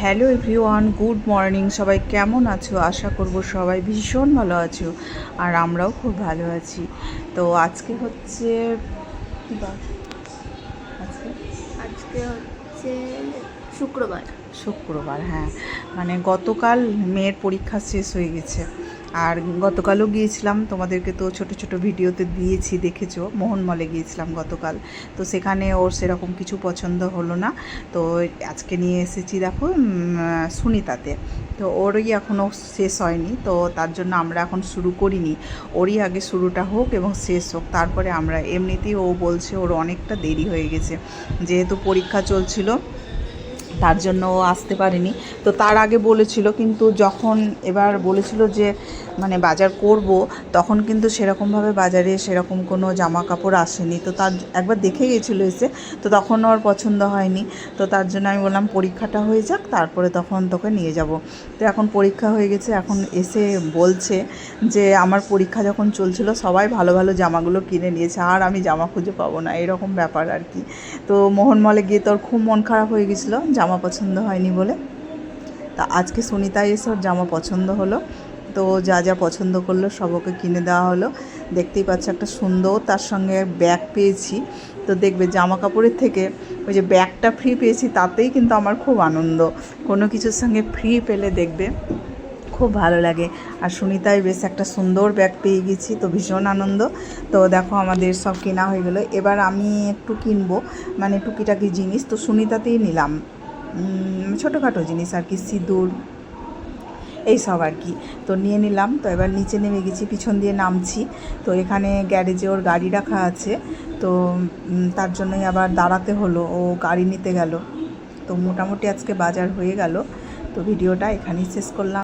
Hello everyone good morning. সবাই কেমন আছো? আশা করব সবাই ভীষণ ভালো আছো আর আমরাও খুব ভালো আছি। তো আজকে হচ্ছে আজকে হচ্ছে শুক্রবার। শুক্রবার হ্যাঁ। মানে গতকাল মেয়ের পরীক্ষা শেষ হয়ে গেছে। আর গতকালও গিয়েছিলাম, তোমাদেরকে তো ছোট ছোট ভিডিওতে দিয়েছি, দেখেছ? মোহনমলে গিয়েছিলাম গতকাল। তো সেখানে ওর সেরকম কিছু পছন্দ হলো না। তো আজকে নিয়ে এসেছি দেখো সুনিতাতে। তো ওরই এখনও শেষ হয়নি, তো তার জন্য আমরা এখন শুরু করিনি। ওরই আগে শুরুটা হোক এবং শেষ হোক, তারপরে আমরা। এমনিতেই ও বলছে ওর অনেকটা দেরি হয়ে গেছে। যেহেতু পরীক্ষা চলছিল তার জন্য ও আসতে পারেনি। তো তার আগে বলেছিল, কিন্তু যখন এবার বলেছিল যে মানে বাজার করব, তখন কিন্তু সেরকমভাবে বাজারে সেরকম কোনো জামা কাপড় আসেনি। তো তার একবার দেখে গেছিল এসে, তো তখন ওর পছন্দ হয়নি। তো তার জন্য আমি বললাম, পরীক্ষাটা হয়ে যাক, তারপরে তখন তোকে নিয়ে যাব। তো এখন পরীক্ষা হয়ে গেছে, এখন এসে বলছে যে, আমার পরীক্ষা যখন চলছিল, সবাই ভালো ভালো জামাগুলো কিনে নিয়েছে, আর আমি জামা খুঁজে পাবো না। এরকম ব্যাপার আর কি। তো মোহনমলে গিয়ে তোর খুব মন খারাপ হয়ে গেছিল, জামা পছন্দ হয়নি বলে। তা আজকে সুনিতাই এসে ওর জামা পছন্দ হলো। তো যা যা পছন্দ করল সব ওকে কিনে দেওয়া হলো। দেখতেই পাচ্ছ একটা সুন্দর তার সঙ্গে ব্যাগ পেয়েছি। তো দেখবে জামা কাপড়ের থেকে ওই যে ব্যাগটা ফ্রি পেয়েছি, তাতেই কিন্তু আমার খুব আনন্দ। কোনো কিছুর সঙ্গে ফ্রি পেলে দেখবে খুব ভালো লাগে। আর সুনিতাই বেশ একটা সুন্দর ব্যাগ পেয়ে গেছি, তো ভীষণ আনন্দ। তো দেখো আমাদের সব কেনা হয়ে গেলো। এবার আমি একটু কিনবো মানে টুকিটাকি জিনিস। তো সুনিতাতেই নিলাম। ছোটোখাটো জিনিস আর কি, সিঁদুর, এই সব আর কি। তো নিয়ে নিলাম, তো এবার নিচে নেমে গেছি, পিছন দিয়ে নামছি। তো এখানে গ্যারেজে ওর গাড়ি রাখা আছে, তো তার জন্যই আবার দাঁড়াতে হলো, ও গাড়ি নিতে গেল। তো মোটামুটি আজকে বাজার হয়ে গেল, তো ভিডিওটা এখানেই শেষ করলাম।